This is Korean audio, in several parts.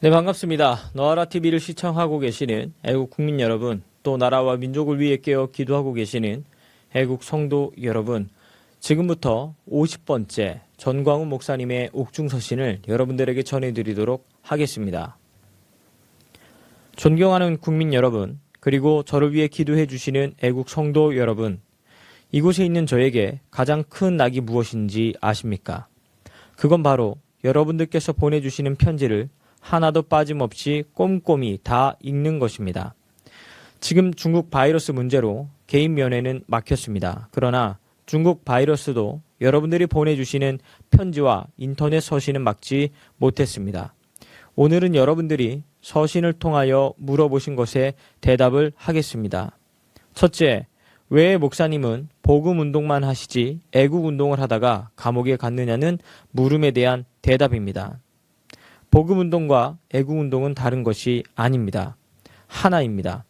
네, 반갑습니다. 너아라 TV를 시청하고 계시는 애국 국민 여러분, 또 나라와 민족을 위해 깨어 기도하고 계시는 애국 성도 여러분, 지금부터 50번째 전광훈 목사님의 옥중서신을 여러분들에게 전해드리도록 하겠습니다. 존경하는 국민 여러분, 그리고 저를 위해 기도해 주시는 애국 성도 여러분, 이곳에 있는 저에게 가장 큰 낙이 무엇인지 아십니까? 그건 바로 여러분들께서 보내주시는 편지를 하나도 빠짐없이 꼼꼼히 다 읽는 것입니다. 지금 중국 바이러스 문제로 개인 면회는 막혔습니다. 그러나 중국 바이러스도 여러분들이 보내주시는 편지와 인터넷 서신은 막지 못했습니다. 오늘은 여러분들이 서신을 통하여 물어보신 것에 대답을 하겠습니다. 첫째, 왜 목사님은 복음 운동만 하시지 애국 운동을 하다가 감옥에 갔느냐는 물음에 대한 대답입니다. 복음 운동과 애국 운동은 다른 것이 아닙니다. 하나입니다.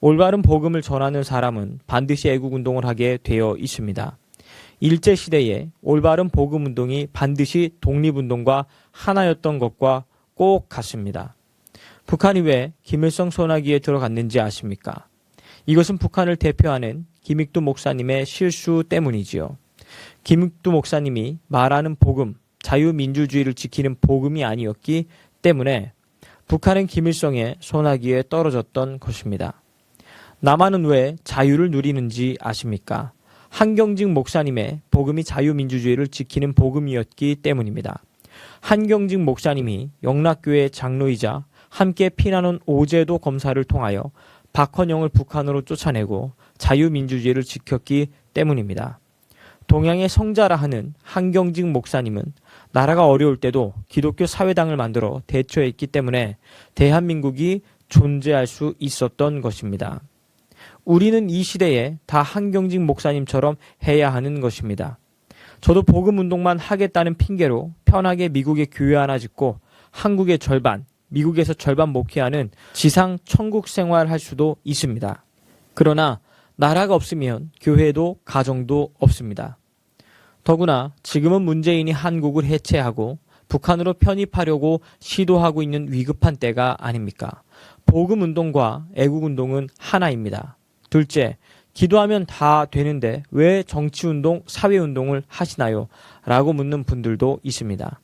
올바른 복음을 전하는 사람은 반드시 애국 운동을 하게 되어 있습니다. 일제 시대에 올바른 복음 운동이 반드시 독립 운동과 하나였던 것과 꼭 같습니다. 북한이 왜 김일성 소나기에 들어갔는지 아십니까? 이것은 북한을 대표하는 김익두 목사님의 실수 때문이지요. 김익두 목사님이 말하는 복음, 자유민주주의를 지키는 복음이 아니었기 때문에 북한은 김일성의 소나기에 떨어졌던 것입니다. 남한은 왜 자유를 누리는지 아십니까? 한경직 목사님의 복음이 자유민주주의를 지키는 복음이었기 때문입니다. 한경직 목사님이 영락교회 장로이자 함께 피난온 오제도 검사를 통하여 박헌영을 북한으로 쫓아내고 자유민주주의를 지켰기 때문입니다. 동양의 성자라 하는 한경직 목사님은 나라가 어려울 때도 기독교 사회당을 만들어 대처했기 때문에 대한민국이 존재할 수 있었던 것입니다. 우리는 이 시대에 다 한경직 목사님처럼 해야 하는 것입니다. 저도 복음 운동만 하겠다는 핑계로 편하게 미국에 교회 하나 짓고 한국의 절반, 미국에서 절반 목회하는 지상 천국 생활 할 수도 있습니다. 그러나 나라가 없으면 교회도 가정도 없습니다. 더구나 지금은 문재인이 한국을 해체하고 북한으로 편입하려고 시도하고 있는 위급한 때가 아닙니까? 복음 운동과 애국 운동은 하나입니다. 둘째, 기도하면 다 되는데 왜 정치 운동, 사회 운동을 하시나요? 라고 묻는 분들도 있습니다.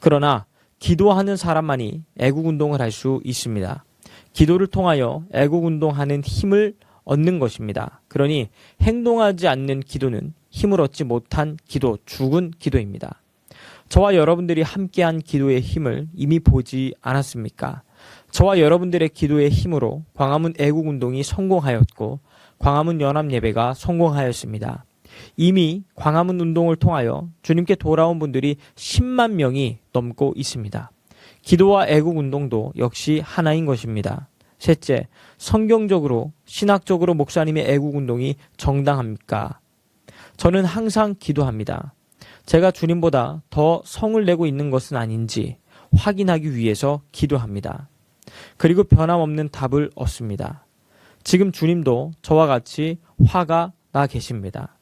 그러나 기도하는 사람만이 애국 운동을 할 수 있습니다. 기도를 통하여 애국 운동하는 힘을 얻는 것입니다. 그러니 행동하지 않는 기도는 힘을 얻지 못한 기도, 죽은 기도입니다. 저와 여러분들이 함께한 기도의 힘을 이미 보지 않았습니까? 저와 여러분들의 기도의 힘으로 광화문 애국 운동이 성공하였고 광화문 연합 예배가 성공하였습니다. 이미 광화문 운동을 통하여 주님께 돌아온 분들이 10만 명이 넘고 있습니다. 기도와 애국 운동도 역시 하나인 것입니다. 셋째, 성경적으로 신학적으로 목사님의 애국 운동이 정당합니까? 저는 항상 기도합니다. 제가 주님보다 더 성을 내고 있는 것은 아닌지 확인하기 위해서 기도합니다. 그리고 변함없는 답을 얻습니다. 지금 주님도 저와 같이 화가 나 계십니다.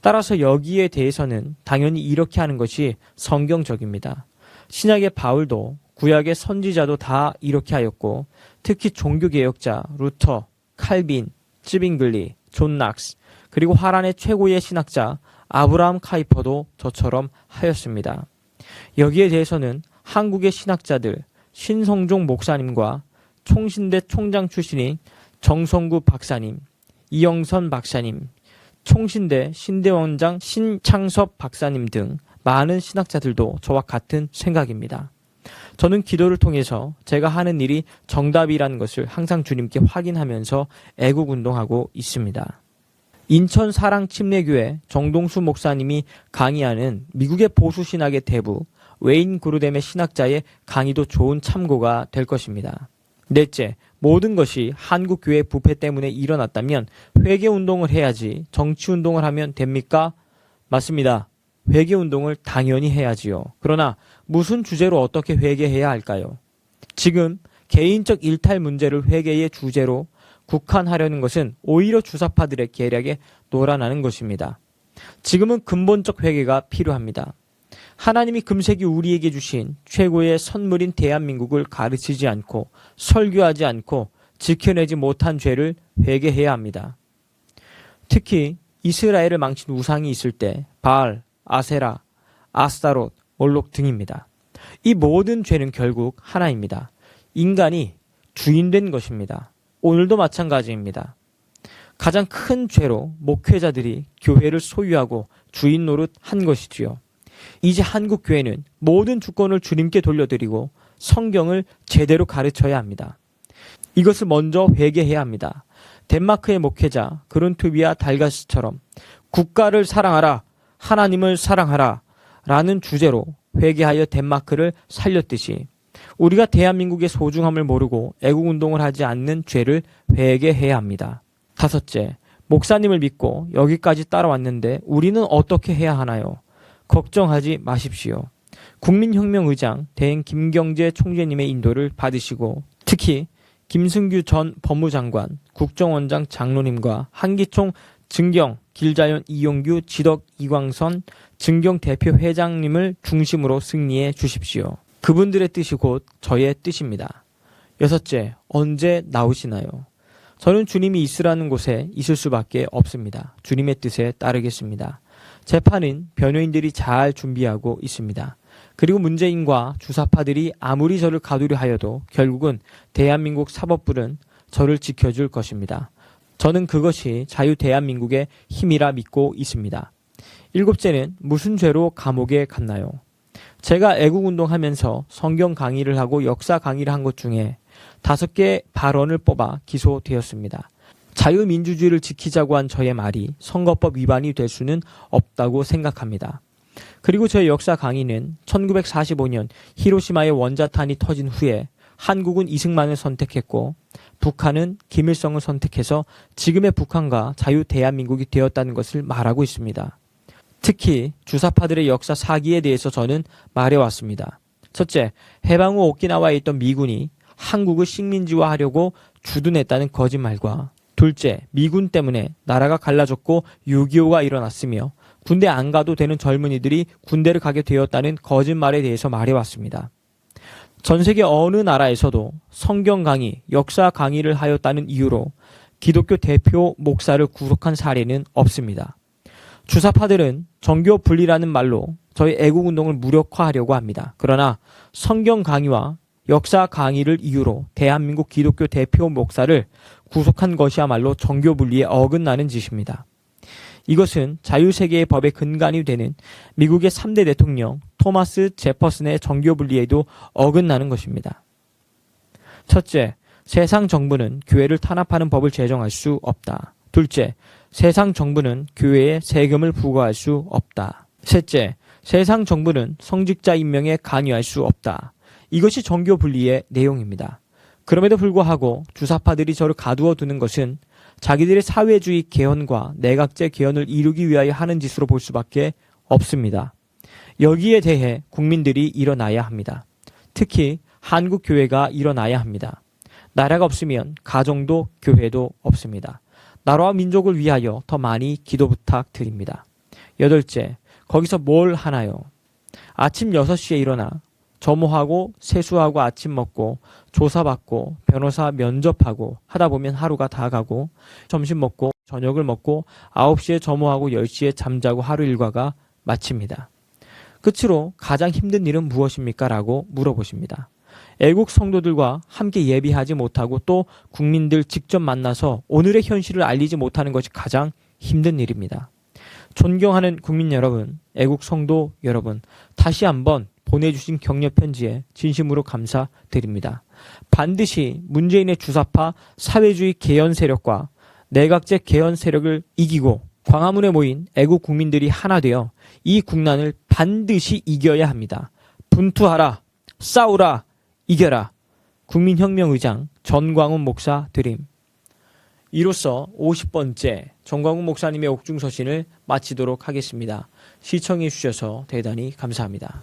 따라서 여기에 대해서는 당연히 이렇게 하는 것이 성경적입니다. 신약의 바울도 구약의 선지자도 다 이렇게 하였고 특히 종교개혁자 루터, 칼빈, 찌빙글리, 존 낙스 그리고 화란의 최고의 신학자 아브라함 카이퍼도 저처럼 하였습니다. 여기에 대해서는 한국의 신학자들 신성종 목사님과 총신대 총장 출신인 정성구 박사님, 이영선 박사님, 총신대 신대원장 신창섭 박사님 등 많은 신학자들도 저와 같은 생각입니다. 저는 기도를 통해서 제가 하는 일이 정답이라는 것을 항상 주님께 확인하면서 애국 운동하고 있습니다. 인천 사랑 침례교회 정동수 목사님이 강의하는 미국의 보수 신학의 대부 웨인 그루뎀의 신학자의 강의도 좋은 참고가 될 것입니다. 넷째, 모든 것이 한국 교회 부패 때문에 일어났다면 회개 운동을 해야지 정치 운동을 하면 됩니까? 맞습니다. 회개 운동을 당연히 해야지요. 그러나 무슨 주제로 어떻게 회개해야 할까요? 지금 개인적 일탈 문제를 회개의 주제로 국한하려는 것은 오히려 주사파들의 계략에 놀아나는 것입니다. 지금은 근본적 회개가 필요합니다. 하나님이 금세기 우리에게 주신 최고의 선물인 대한민국을 가르치지 않고 설교하지 않고 지켜내지 못한 죄를 회개해야 합니다. 특히 이스라엘을 망친 우상이 있을 때 바알, 아세라, 아스타롯, 몰록 등입니다. 이 모든 죄는 결국 하나입니다. 인간이 주인된 것입니다. 오늘도 마찬가지입니다. 가장 큰 죄로 목회자들이 교회를 소유하고 주인 노릇 한 것이지요. 이제 한국 교회는 모든 주권을 주님께 돌려드리고 성경을 제대로 가르쳐야 합니다. 이것을 먼저 회개해야 합니다. 덴마크의 목회자 그룬투비아 달가스처럼 국가를 사랑하라, 하나님을 사랑하라 라는 주제로 회개하여 덴마크를 살렸듯이 우리가 대한민국의 소중함을 모르고 애국운동을 하지 않는 죄를 회개해야 합니다. 다섯째, 목사님을 믿고 여기까지 따라왔는데 우리는 어떻게 해야 하나요? 걱정하지 마십시오. 국민혁명의장 대행 김경재 총재님의 인도를 받으시고 특히 김승규 전 법무장관, 국정원장 장로님과 한기총 증경, 길자연 이용규, 지덕 이광선 증경 대표 회장님을 중심으로 승리해 주십시오. 그분들의 뜻이 곧 저의 뜻입니다. 여섯째, 언제 나오시나요? 저는 주님이 있으라는 곳에 있을 수밖에 없습니다. 주님의 뜻에 따르겠습니다. 재판은 변호인들이 잘 준비하고 있습니다. 그리고 문재인과 주사파들이 아무리 저를 가두려 하여도 결국은 대한민국 사법부는 저를 지켜줄 것입니다. 저는 그것이 자유 대한민국의 힘이라 믿고 있습니다. 일곱째는 무슨 죄로 감옥에 갔나요? 제가 애국운동 하면서 성경 강의를 하고 역사 강의를 한 것 중에 다섯 개 발언을 뽑아 기소되었습니다. 자유민주주의를 지키자고 한 저의 말이 선거법 위반이 될 수는 없다고 생각합니다. 그리고 저의 역사 강의는 1945년 히로시마의 원자탄이 터진 후에 한국은 이승만을 선택했고 북한은 김일성을 선택해서 지금의 북한과 자유 대한민국이 되었다는 것을 말하고 있습니다. 특히 주사파들의 역사 사기에 대해서 저는 말해왔습니다. 첫째, 해방 후 오키나와에 있던 미군이 한국을 식민지화하려고 주둔했다는 거짓말과 둘째, 미군 때문에 나라가 갈라졌고 6.25가 일어났으며 군대 안 가도 되는 젊은이들이 군대를 가게 되었다는 거짓말에 대해서 말해왔습니다. 전 세계 어느 나라에서도 성경 강의, 역사 강의를 하였다는 이유로 기독교 대표 목사를 구속한 사례는 없습니다. 주사파들은 정교 분리라는 말로 저희 애국 운동을 무력화하려고 합니다. 그러나 성경 강의와 역사 강의를 이유로 대한민국 기독교 대표 목사를 구속한 것이야말로 정교 분리에 어긋나는 짓입니다. 이것은 자유세계의 법의 근간이 되는 미국의 3대 대통령 토마스 제퍼슨의 정교 분리에도 어긋나는 것입니다. 첫째, 세상 정부는 교회를 탄압하는 법을 제정할 수 없다. 둘째, 세상 정부는 교회에 세금을 부과할 수 없다. 셋째, 세상 정부는 성직자 임명에 관여할 수 없다. 이것이 정교 분리의 내용입니다. 그럼에도 불구하고 주사파들이 저를 가두어 두는 것은 자기들의 사회주의 개헌과 내각제 개헌을 이루기 위하여 하는 짓으로 볼 수밖에 없습니다. 여기에 대해 국민들이 일어나야 합니다. 특히 한국 교회가 일어나야 합니다. 나라가 없으면 가정도 교회도 없습니다. 나라와 민족을 위하여 더 많이 기도 부탁드립니다. 여덟째, 거기서 뭘 하나요? 아침 6시에 일어나 점호하고 세수하고 아침 먹고 조사받고 변호사 면접하고 하다 보면 하루가 다 가고 점심 먹고 저녁을 먹고 9시에 점호하고 10시에 잠자고 하루 일과가 마칩니다. 끝으로 가장 힘든 일은 무엇입니까? 라고 물어보십니다. 애국 성도들과 함께 예비하지 못하고 또 국민들 직접 만나서 오늘의 현실을 알리지 못하는 것이 가장 힘든 일입니다. 존경하는 국민 여러분, 애국 성도 여러분, 다시 한번 보내주신 격려 편지에 진심으로 감사드립니다. 반드시 문재인의 주사파 사회주의 개헌 세력과 내각제 개헌 세력을 이기고 광화문에 모인 애국 국민들이 하나 되어 이 국난을 반드시 이겨야 합니다. 분투하라, 싸우라, 이겨라. 국민혁명의장 전광훈 목사 드림. 이로써 50번째 전광훈 목사님의 옥중서신을 마치도록 하겠습니다. 시청해 주셔서 대단히 감사합니다.